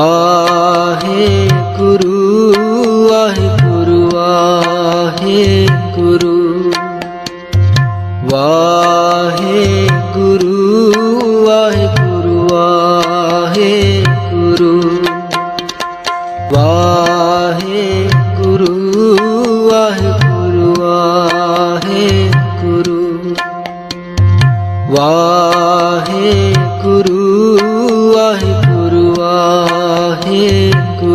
आहे गुरु आहे गुरु आहे गुरु वाहे गुरु आहे गुरु आहे गुरु वाहे गुरु आहे गुरु आहे गुरु वाहे गुरु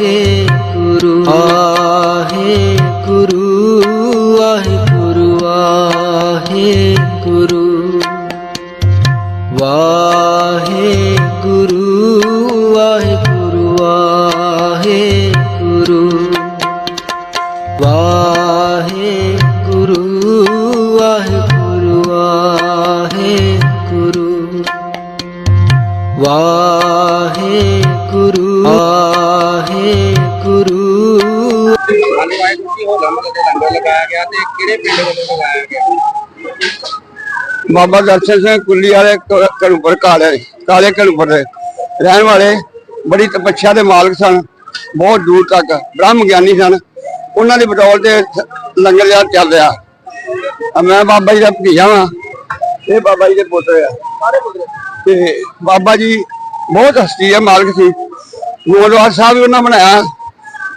ਆਹੇ ਗੁਰੂ ਆਹੇ ਗੁਰੂ ਆਹੇ ਗੁਰੂ ਆਹੇ ਗੁਰੂ। ਵਾਹੇ ਗੁਰੂ ਵਾਹਿਗੁਰੂ। ਹਾਂਜੀ ਵਾਹਿਗੁਰੂ ਜੀ ਹੋਲਾ ਮਹੱਲੇ ਦੇ ਲੰਗਰ ਲਗਾਇਆ ਗਿਆ ਤੇ ਕਿਹੜੇ ਪਿੰਡ ਵੱਲੋਂ ਲਗਾਇਆ ਗਿਆ? ਬਾਬਾ ਦਰਸ਼ਨ ਸਿੰਘ ਕੁੱਲੀ ਵਾਲੇ ਘੜੂਪੁਰ ਕਾਲੇ ਕਾਲੇ ਘੜੂਪੁਰ ਦੇ ਰਹਿਣ ਵਾਲੇ। ਬੜੀ ਤਪੱਛਾ ਦੇ ਮਾਲਕ ਸਨ ਬਹੁਤ ਦੂਰ ਤੱਕ ਬ੍ਰਹਮ ਗਿਆਨੀ ਸਨ। ਉਹਨਾਂ ਦੀ ਬਦੌਲਤ ਤੇ ਲੰਗਰ ਯਾਰ ਚੱਲ ਰਿਹਾ। ਆ ਮੈਂ ਬਾਬਾ ਜੀ ਦਾ ਭਤੀਜਾ ਵਾਂ ਇਹ ਬਾਬਾ ਜੀ ਦੇ ਪੁੱਤਰ ਆ। ਤੇ ਬਾਬਾ ਜੀ ਬਹੁਤ ਹਸਤੀ ਹੈ ਮਾਲਕ ਸੀ। ਗੋਲਵਾਰ ਸਾਹਿਬ ਵੀ ਉਹਨਾਂ ਬਣਾਇਆ।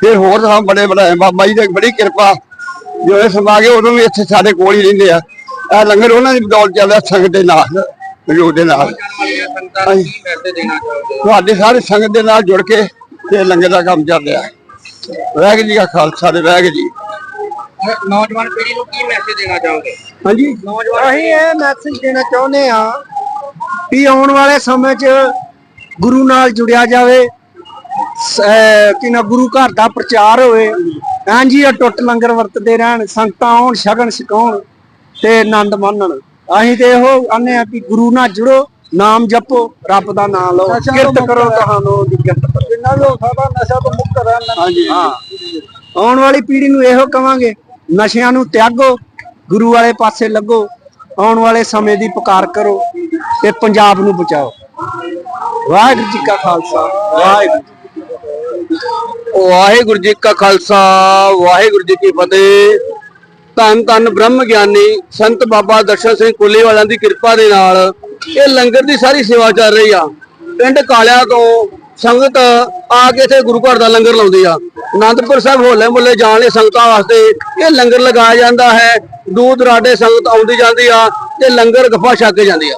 ਫਿਰ ਹੋਰ ਸਾਹਿਬ ਬੜੇ ਬਣਾਏ। ਬਾਬਾ ਜੀ ਦੀ ਬੜੀ ਕਿਰਪਾ। ਜੋ ਇਹ ਸਮਾ ਗਏ ਉਦੋਂ ਵੀ ਇੱਥੇ ਸਾਡੇ ਕੋਲ ਹੀ ਰਹਿੰਦੇ ਆ। ਇਹ ਲੰਗਰ ਉਹਨਾਂ ਦੀ ਬਦੌਲਤ ਚੱਲਦਾ ਸੰਗਤ ਦੇ ਨਾਲ ਮੌਜੂਦ ਦੇ ਨਾਲ। ਕੀ ਤੁਹਾਡੇ ਸਾਰੇ ਸੰਗਤ ਦੇ ਨਾਲ ਜੁੜ ਕੇ ਤੇ ਲੰਗਰ ਦਾ ਕੰਮ ਚੱਲ ਰਿਹਾ। ਵਾਹਿਗੁਰੂ ਜੀ ਕਾ ਖਾਲਸਾ ਤੇ ਵਾਹਿਗੁਰੂ ਜੀ ਨੌਜਵਾਨ ਪੀੜ੍ਹੀ ਨੂੰ ਕੀ ਮੈਸੇਜ ਦੇਣਾ ਚਾਹੋਗੇ? ਹਾਂਜੀ। ਅਸੀਂ ਇਹ ਮੈਸੇਜ ਦੇਣਾ ਚਾਹੁੰਦੇ ਆ ਵੀ ਆਉਣ ਵਾਲੇ ਸਮੇਂ 'ਚ ਗੁਰੂ ਨਾਲ ਜੁੜਿਆ ਜਾਵੇ। ਸ- ਅਹ ਕਿ ਨਾ ਗੁਰੂ ਘਰ ਦਾ ਪ੍ਰਚਾਰ ਹੋਵੇ। ਹਾਂਜੀ ਟੁੱਟ ਲੰਗਰ ਵਰਤਦੇ ਰਹਿਣ ਸੰਗਤਾਂ ਆਉਣ ਸ਼ਗਨ ਛਕਾਉਣ ਤੇ ਆਨੰਦ ਮਾਣਨ। ਅਸੀਂ ਤੇ ਇਹੋ ਆਨੇ ਆ ਕਿ ਗੁਰੂ ਨਾਲ ਜੁੜੋ ਨਾਮ ਜਪੋ ਰੱਬ ਦਾ ਨਾਮ ਲਓ। ਕਿਰਤ ਕਰੋ ਤੁਹਾਨੂੰ ਦੀ ਕਿਰਤ ਜਿੰਨਾ ਹੋ ਸਕਦਾ ਨਸ਼ਾ ਤੋਂ ਮੁਕਤ ਰਹਿਣ ਹਾਂਜੀ ਹਾਂ। ਆਉਣ ਵਾਲੀ ਪੀੜ੍ਹੀ ਨੂੰ ਇਹੋ ਕਵਾਂਗੇ ਨਸ਼ਿਆਂ ਨੂੰ ਤਿਆਗੋ ਗੁਰੂ ਵਾਲੇ ਪਾਸੇ ਲੱਗੋ ਆਉਣ ਵਾਲੇ ਸਮੇਂ ਦੀ ਪੁਕਾਰ ਕਰੋ ਤੇ ਪੰਜਾਬ ਨੂੰ ਬਚਾਓ। ਵਾਹਿਗੁਰੂ ਜੀ ਕਾ ਖਾਲਸਾ ਵਾਹਿਗੁਰੂ ਵਾਹਿਗੁਰੂ ਜੀ ਕਾ ਖਾਲਸਾ, ਵਾਹਿਗੁਰੂ ਜੀ ਕੀ ਫਤਿਹ। ਧੰਨ ਧੰਨ ਬ੍ਰਹਮ ਗਿਆਨੀ ਸੰਤ ਬਾਬਾ ਦਰਸ਼ਨ ਸਿੰਘ ਕੁੱਲੀ ਵਾਲਿਆਂ ਦੀ ਕਿਰਪਾ ਦੇ ਨਾਲ ਇਹ ਲੰਗਰ ਦੀ ਸਾਰੀ ਸੇਵਾ ਚੱਲ ਰਹੀ ਆ। ਪਿੰਡ ਕਾਲਿਆ ਤੋਂ ਸੰਗਤ ਆ ਕੇ ਇੱਥੇ ਗੁਰੂ ਘਰ ਦਾ ਲੰਗਰ ਲਾਉਂਦੀ ਆ। ਅਨੰਦਪੁਰ ਸਾਹਿਬ ਹੋਲੇ ਮੁੱਲੇ ਜਾਣ ਲਈ ਸੰਗਤਾਂ ਵਾਸਤੇ ਇਹ ਲੰਗਰ ਲਗਾਇਆ ਜਾਂਦਾ ਹੈ। ਦੂਰ ਦਰਾਡੇ ਸੰਗਤ ਆਉਂਦੀ ਜਾਂਦੀ ਆ ਤੇ ਲੰਗਰ ਗੱਫਾ ਛਕ ਕੇ ਜਾਂਦੀ ਆ।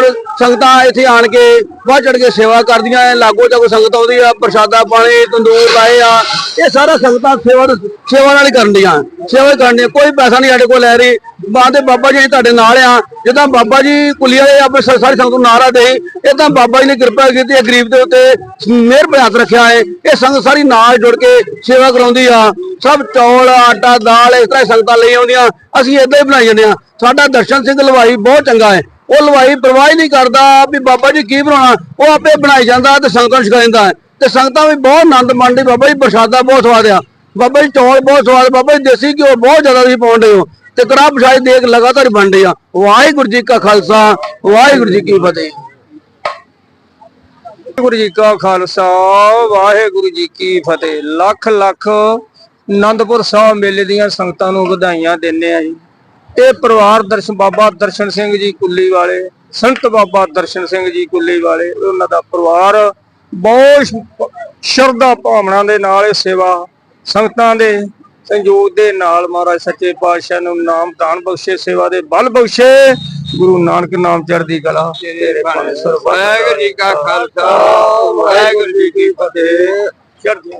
ਤੇ ਸੰਗਤਾਂ ਇੱਥੇ ਆਣ ਕੇ ਵੱਧ ਚੜ ਕੇ ਸੇਵਾ ਕਰਦੀਆਂ ਐ, ਲਾਗੋ ਚਾਗੋ ਸੰਗਤ ਆਉਂਦੀ ਆ, ਪ੍ਰਸ਼ਾਦਾ ਪਾਣੀ, ਤੰਦੂਰ ਲਾਏ ਆ, ਇਹ ਸਾਰਾ ਸੰਗਤਾਂ ਸੇਵਾ ਸੇਵਾ ਨਾਲ ਹੀ ਕਰਨ ਦੀਆਂ, ਸੇਵਾ ਕਰਨ ਦੀਆਂ, ਕੋਈ ਪੈਸਾ ਨਹੀਂ ਸਾਡੇ ਕੋਲ ਲੈ ਰਹੀ ਬਾਦੇ ਬਾਬਾ ਜੀ ਤੁਹਾਡੇ ਨਾਲ ਆ, ਜਿੱਦਾਂ ਬਾਬਾ ਜੀ ਕੁਲੀ ਵਾਲੇ ਆਪਣੇ ਸਾਰੀ ਸੰਗਤ ਨੂੰ ਨਾਰਾ ਦੇ ਇਹ ਤਾਂ ਬਾਬਾ ਜੀ ਨੇ ਕਿਰਪਾ ਕੀਤੀ ਹੈ ਗਰੀਬ ਦੇ ਉੱਤੇ ਮਿਹਰ ਭਿਆਤ ਰੱਖਿਆ ਹੈ ਇਹ ਸੰਗਤ ਸਾਰੀ ਨਾਲ ਜੁੜ ਕੇ ਸੇਵਾ ਕਰਾਉਂਦੀ ਆ, ਸਭ ਚੌਲ, ਆਟਾ, ਦਾਲ ਇਸ ਤਰ੍ਹਾਂ ਸੰਗਤਾਂ ਲਈ ਆਉਂਦੀਆਂ, ਅਸੀਂ ਇਦਾਂ ਹੀ ਬਣਾਈ ਜਾਂਦੇ ਆ, ਸਾਡਾ ਦਰਸ਼ਨ ਸਿੰਘ ਹਲਵਾਈ ਬਹੁਤ ਚੰਗਾ ਹੈ ਉਹ ਲਵਾਈ ਪਰਵਾਹ ਹੀ ਨਹੀਂ ਕਰਦਾ ਵੀ ਬਾਬਾ ਜੀ ਕੀ ਬਣਾਉਣਾ, ਉਹ ਆਪੇ ਬਣਾਈ ਜਾਂਦਾ ਤੇ ਸੰਗਤਾਂ ਨੂੰ ਛਕਾ ਦਿੰਦਾ ਤੇ ਸੰਗਤਾਂ ਵੀ ਬਹੁਤ ਆਨੰਦ ਮਾਣਦੀ, ਬਾਬਾ ਜੀ ਪ੍ਰਸ਼ਾਦਾ ਬਹੁਤ ਸਵਾਦ ਆ। ਬਾਬਾ ਜੀ ਚੌਲ ਬਹੁਤ ਸਵਾਦ, ਬਾਬਾ ਜੀ ਦੇਸੀ ਘਿਓ ਬਹੁਤ ਜ਼ਿਆਦਾ ਤੁਸੀਂ ਪਾਉਂਦੇ ਹੋ। ਤੇ ਕੜਾਹ ਪ੍ਰਸ਼ਾਦ ਦੇਖ ਲਗਾਤਾਰ ਬਣਦੇ ਆ। ਵਾਹਿਗੁਰੂ ਜੀ ਕਾ ਖਾਲਸਾ, ਵਾਹਿਗੁਰੂ ਜੀ ਕੀ ਫਤਿਹ। ਵਾਹਿਗੁਰੂ ਜੀ ਕਾ ਖਾਲਸਾ, ਵਾਹਿਗੁਰੂ ਜੀ ਕੀ ਫਤਿਹ। ਲੱਖ ਲੱਖ ਆਨੰਦਪੁਰ ਸਾਹਿਬ ਮੇਲੇ ਦੀਆਂ ਸੰਗਤਾਂ ਨੂੰ ਵਧਾਈਆਂ ਦਿੰਦੇ ਆ ਜੀ। ਇਹ ਪਰਿਵਾਰ ਦਰਸ਼ਨ ਬਾਬਾ ਦਰਸ਼ਨ ਸਿੰਘ ਜੀ ਕੁੱਲੀ ਵਾਲੇ ਸੰਤ ਬਾਬਾ ਦਰਸ਼ਨ ਸਿੰਘ ਜੀ ਕੁੱਲੀ ਵਾਲੇ ਉਹਨਾਂ ਦਾ ਪਰਿਵਾਰ ਬਹੁਤ ਸ਼ਰਧਾ ਭਾਵਨਾ ਦੇ ਨਾਲ ਇਹ ਸੇਵਾ ਸੰਗਤਾਂ ਦੇ ਸੰਯੋਗ ਦੇ ਨਾਲ ਮਹਾਰਾਜ ਸੱਚੇ ਪਾਤਸ਼ਾਹ ਨੂੰ ਨਾਮ ਦਾਨ ਬਖਸ਼ੇ ਸੇਵਾ ਦੇ ਬਲ ਬਖਸ਼ੇ ਗੁਰੂ ਨਾਨਕ ਨਾਮ ਚੜ੍ਹਦੀ ਕਲਾ ਤੇਰੇ ਭਾਣੇ ਸਰਬੱਤ ਵਾਹਿਗੁਰੂ ਜੀ ਕਾ ਖਾਲਸਾ ਵਾਹਿਗੁਰੂ ਜੀ ਕੀ ਫਤਿਹ। ਚੜ੍ਹਦੀ